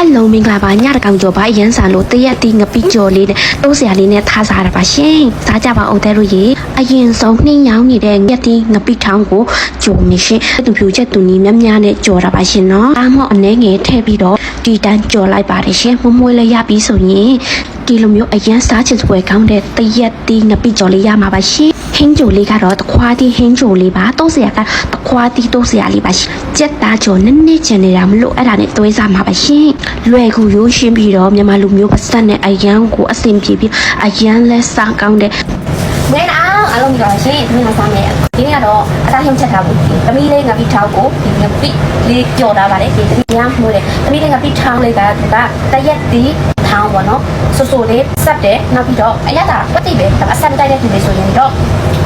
ဟယ်လိုမင်္ဂလာပါညတကောင်ကျော်ပါအရန်ဆန်လို့တရက်တီးငပိကျော်လေးနဲ့တိုးစရာလေးနဲ့ထားစားရပါရှင်စားကြပါအောင်တဲ့လို့ရေအရင်ဆုံးနှင်းရောင်းနေတဲ့ငက်တီးငပိထောင်းကိုဂျုံမရှင်သူဖြူချက်သူနီးများများနဲ့ကြော်တာပါရှင်နော်အားမော့အနေငယ်ထည့်ပြီးတော့ဒီတန်းကြော်လိုက်ပါတယ်ရှင်မမွေးလေးရပြီးဆိုရင် ဒီလိုမျိုးအရန်စားချစ်ပွဲကောင်းတဲ့တရက်တီးငပိကျော်လေးရမှာပါရှင်ဟင်းဂျိုလေးကတော့တခွားတီးဟင်းဂျိုလေးပါတိုးစရာကတခွားတီးတိုးစရာလေးပါရှင်ကြက်သားကျော်နည်းနည်းချင်နေတာမလို့အဲ့ဒါနဲ့သွေးစားမှာပါရှင်လွယ်ကူရိုးရှင်းပြီးတော့မြန်မာလူမျိုးပတ်သက်နဲ့အရန်ကိုအဆင်ပြေပြီးအရန်လဲစားကောင်းတဲ့ငဲအောင်အားလုံး ကြပါရှင်ဒီနေ့မှစားမယ်ဒီနေ့ကတော့အသားရုံချက်ထားဖို့သမီးလေးငါပြီးထောင်းကိုဒီငပိလေးကြော်ထားပါတယ်ဒီသမီးရမိုးတယ်သမီးလေးငါပြီးထောင်းလေးကသူကတရက်တီထောင်းပေါ့နော်ဆူဆူလေးဆက်တယ်နောက်ပြီးတော့အရသာပတ်တိပဲအဆက်တိုက်တဲ့သူတွေဆိုရင်တော့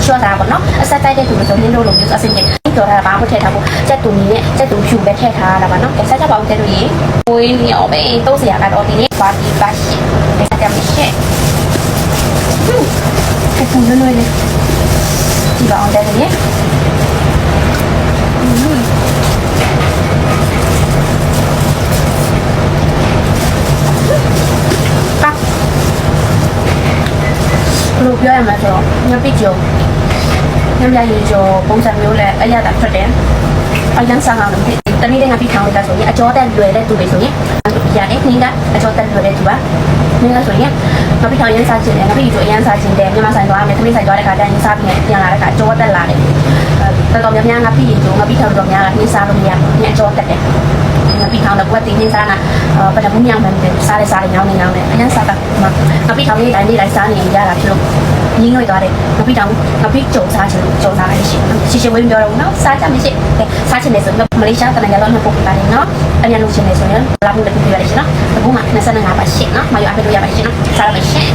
ရှော့တာပေါ့နော်အဆက်တိုက်တဲ့သူတွေဆိုရင်တို့လိုမျိုးအဆင်ပြေကြော်ထားတာဘာမှထည့်ထားဖို့စက်တူနီနဲ့စက်တူဖြူပဲထည့်ထားတာပါနော်ကဲဆက်ကြပါဦးတဲ့လူကြီးဝေးနေအောင်ပဲသုံးစရာကတော့ဒီနေ့ပါတီပါရှင်ဆက်ကြမယ်ရှင်ဟွန်းဆက်တူလွယ်လွယ်လေးကြ ည့်ပါအောင်တဲ့လေပတ်ဘယ်လိုပြောရမလဲဆိုတော့ညပိကျော်ညမရည်ကျော်ပုံစံမျိုးလဲအရသာထွက်တယ်အရင်စားအောင်လို့တနည်းနဲ့ငါပြီးထောင်းလိုက်တာဆိုရင်အကျော်တက်လွယ်တဲ့သူတွေဆိုရင် ရတယ်ခင်းကအကျော်တက်လွယ်တဲ့သူကနင်းကဆိုရင်ငါပြီးထောင်းရမ်းစားခြင်းတယ်ငါပြီးကျော်ရမ်းစားခြင်းတယ်မြန်မာဆိုင်သွားမယ်သမီးဆိုင်သွားတဲ့ခါကျရင်စားပြီးပြန်လာတဲ့ခါကျော်တက်လာတယ်တော်တော်များများငါပြီးကျော်ငါပြီးထောင်းတော်များကနှင်းစားလို့မရဘူးညအကျော်တက်တယ်ငါပြီးထောင်းတော့ကွက်တင်းနှင်းစားနာပထမမြောင်မှန်တယ်စားလဲစားလဲညောင်းနေညောင်းနေအရင်စားတာငါပြီးထောင်းလေးတိုင်းလေးတိုင်းစားနေရတာဖြစ်လို့ ညင်းငွေသွားတယ်ငါပြီးထောင်းငါပြီးကြုံစားချင်လို့ကြုံစားလိုက်ရှင်ရှင်းရှင်းဝင်းပြောတော့နော်စားချင်မရှိကဲစားချင်တယ်ဆိုတော့မလေးရှားတနင်္ဂနွေလောက်နှစ်ပုတ်ပါတယ်နော်အမြန်လို့ရှင်နေဆိုရင်လာဖို့လည်းပြရတယ်ရှင်နော်အခုမှ25ပါရှင်နော်မရအဖေတို့ရပါရှင်နော်စားရပါရှင်